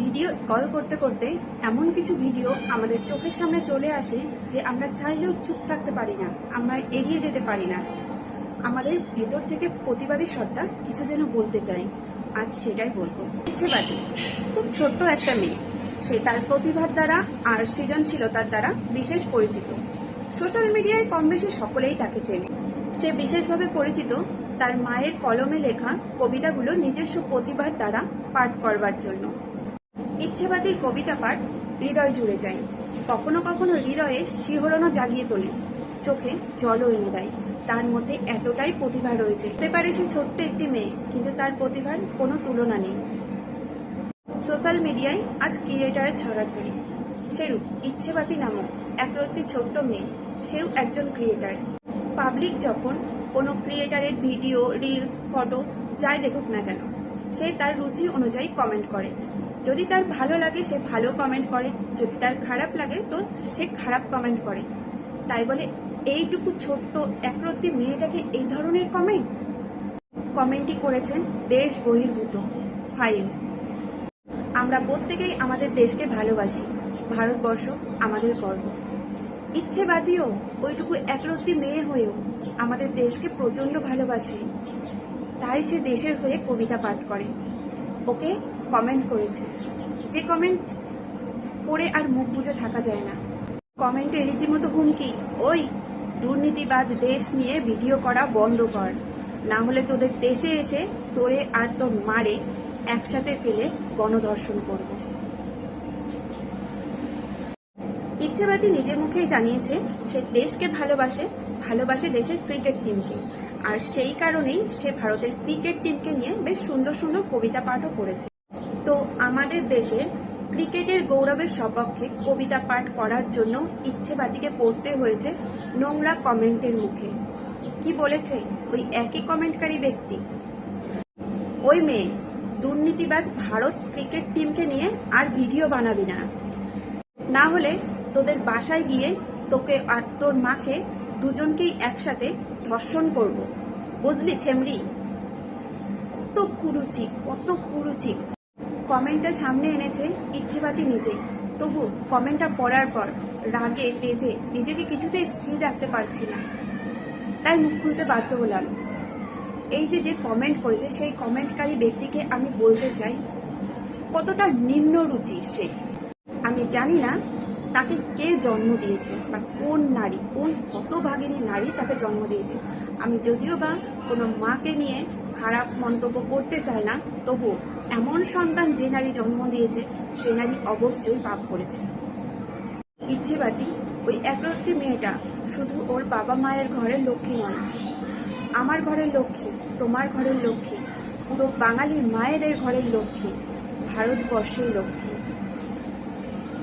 Video scroll করতে করতে এমন কিছু ভিডিও আমাদের চোখের সামনে চলে আসে যে আমরা চাইলেও চুপ থাকতে পারি না, আমরা এগিয়ে যেতে পারি না। আমাদের ভেতর থেকে প্রতিবাদী সত্তা কিছু যেন বলতে চাই আজ সেটাই বলব। ইচ্ছেবাদী খুব ছোট্ট একটা মেয়ে, সে তার প্রতিভার দ্বারা আর সৃজনশীলতার দ্বারা বিশেষ পরিচিত। সোশ্যাল মিডিয়ায় কম বেশি সকলেই তাকে চেনে। সে বিশেষভাবে পরিচিত তার মায়ের কলমে লেখা কবিতাগুলো নিজস্ব প্রতিভার দ্বারা পাঠ করবার জন্য। ইচ্ছেবাদীর কবিতা পাঠ হৃদয় জুড়ে যায়। কখনো কখনো হৃদয়ে শিহরণও জাগিয়ে তোলে। চোখে জলও এনে দেয়। তার মধ্যে এতটাই প্রতিভা রয়েছে। হতে পারে সে ছোট্ট একটি মেয়ে, কিন্তু তার প্রতিভার কোনো তুলনা নেই। সোশ্যাল মিডিয়ায় আজ ক্রিয়েটারের ছড়াছড়ি। সেরূপ ইচ্ছেবাদী নামক একরত্তি ছোট্ট মেয়ে, সেও একজন ক্রিয়েটার। পাবলিক যখন কোনো ক্রিয়েটারের ভিডিও, রিলস, ফটো, যাই দেখুক না কেন, সে তার রুচি অনুযায়ী কমেন্ট করে। যদি তার ভালো লাগে, সে ভালো কমেন্ট করে। যদি তার খারাপ লাগে, তো সে খারাপ কমেন্ট করে। তাই বলে এইটুকু ছোট্ট একরত্তি মেয়েটাকে এই ধরনের কমেন্ট কমেন্টই করেছেন দেশ বহির্ভূত। ফাইন আমরা প্রত্যেকেই আমাদের দেশকে ভালোবাসি। ভারতবর্ষ আমাদের গর্ব। ইচ্ছে ইচ্ছেবাদীও ওইটুকু একরত্তি মেয়ে হয়েও আমাদের দেশকে প্রচণ্ড ভালোবাসে। তাই সে দেশের হয়ে কবিতা পাঠ করে। ওকে কমেন্ট করেছে। যে কমেন্ট পড়ে আর মুখ বুঝে থাকা যায় না। কমেন্টে রীতিমতো হুমকি, ওই দুর্নীতিবাজ দেশ নিয়ে ভিডিও করা বন্ধ কর। না হলে তোদের দেশে এসে তোরে আর তোর মারে একসাথে ফেলে গণধর্ষণ করব। ইচ্ছেবাদী নিজের মুখেই জানিয়েছে, সে দেশকে ভালোবাসে ভালোবাসে দেশের ক্রিকেট টিমকে আর সেই কারণেই সে ভারতের ক্রিকেট টিমকে নিয়ে বেশ সুন্দর সুন্দর কবিতা পাঠও করেছে। তো আমাদের দেশে ক্রিকেটের গৌরবের সপক্ষে কবিতা পাঠ করার জন্য ইচ্ছেবাদীকে পড়তে হয়েছে নোংরা কমেন্টের মুখে। কি বলেছে ওই একই কমেন্টকারী ব্যক্তি? ওই মেয়ে, দুর্নীতিবাজ ভারত ক্রিকেট টিমকে নিয়ে আর ভিডিও বানাবি না। না হলে তোদের বাসায় গিয়ে তোকে আর তোর মাকে দুজনকেই একসাথে ধর্ষণ করব। বুঝলি ছেমরি? কত কুরুচি কত কুরুচি। কমেন্টটা সামনে এনেছে, ইচ্ছেবাদী নিজেই তবু কমেন্টটা পড়ার পর রাগে, তেজে নিজেকে কিছুতেই স্থির রাখতে পারছি না। তাই মুখ খুলতে বাধ্য হলাম। এই যে যে কমেন্ট করেছে, সেই কমেন্টকারী ব্যক্তিকে আমি বলতে চাই, কতটা নিম্ন রুচি সে? আমি জানি না তাকে কে জন্ম দিয়েছে, বা কোন নারী, কোন হতভাগিনী নারী তাকে জন্ম দিয়েছে। আমি যদিও বা কোনো মাকে নিয়ে খারাপ মন্তব্য করতে চাই না তবু এমন সন্তান যে নারী জন্ম দিয়েছে, সে নারী অবশ্যই পাপ করেছে। ইচ্ছেবাদী ওই একরত্তি মেয়েটা শুধু ওর বাবা মায়ের ঘরের লক্ষ্মী নয়, আমার ঘরের লক্ষ্মী, তোমার ঘরের লক্ষ্মী, পুরো বাঙালি মায়েদের ঘরের লক্ষ্মী, ভারতবর্ষের লক্ষ্মী।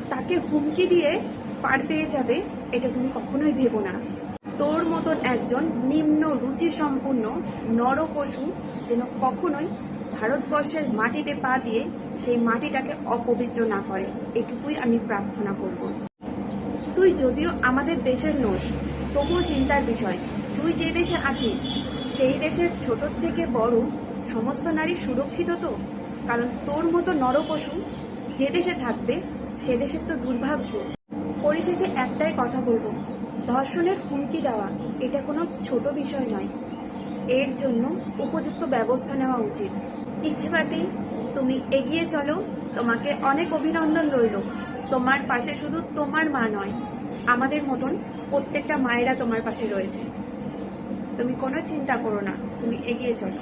তাকে হুমকি দিয়ে পার পেয়ে যাবে, এটা তুমি কখনোই ভেবো না। তোর মতন একজন নিম্ন রুচি সম্পূর্ণ নরপশু যেন কখনোই ভারতবর্ষের মাটিতে পা দিয়ে সেই মাটিটাকে অপবিত্র না করে, এটুকুই আমি প্রার্থনা করব। তুই যদিও আমাদের দেশের নোস তবুও চিন্তার বিষয়। তুই যে দেশে আছিস, সেই দেশের ছোট থেকে বড় সমস্ত নারী সুরক্ষিত তো? কারণ তোর মতো নরপশু যে দেশে থাকবে, সে দেশের তো দুর্ভাগ্য। পরিশেষে একটাই কথা বলব ধর্ষণের হুমকি দেওয়া, এটা কোনো ছোট বিষয় নয়। এর জন্য উপযুক্ত ব্যবস্থা নেওয়া উচিত। ইচ্ছেবাদী তুমি এগিয়ে চলো, তোমাকে অনেক অভিনন্দন রইল। তোমার পাশে শুধু তোমার মা নয়, আমাদের মতন প্রত্যেকটা মায়েরা তোমার পাশে রয়েছে। তুমি কোনো চিন্তা করো না, তুমি এগিয়ে চলো।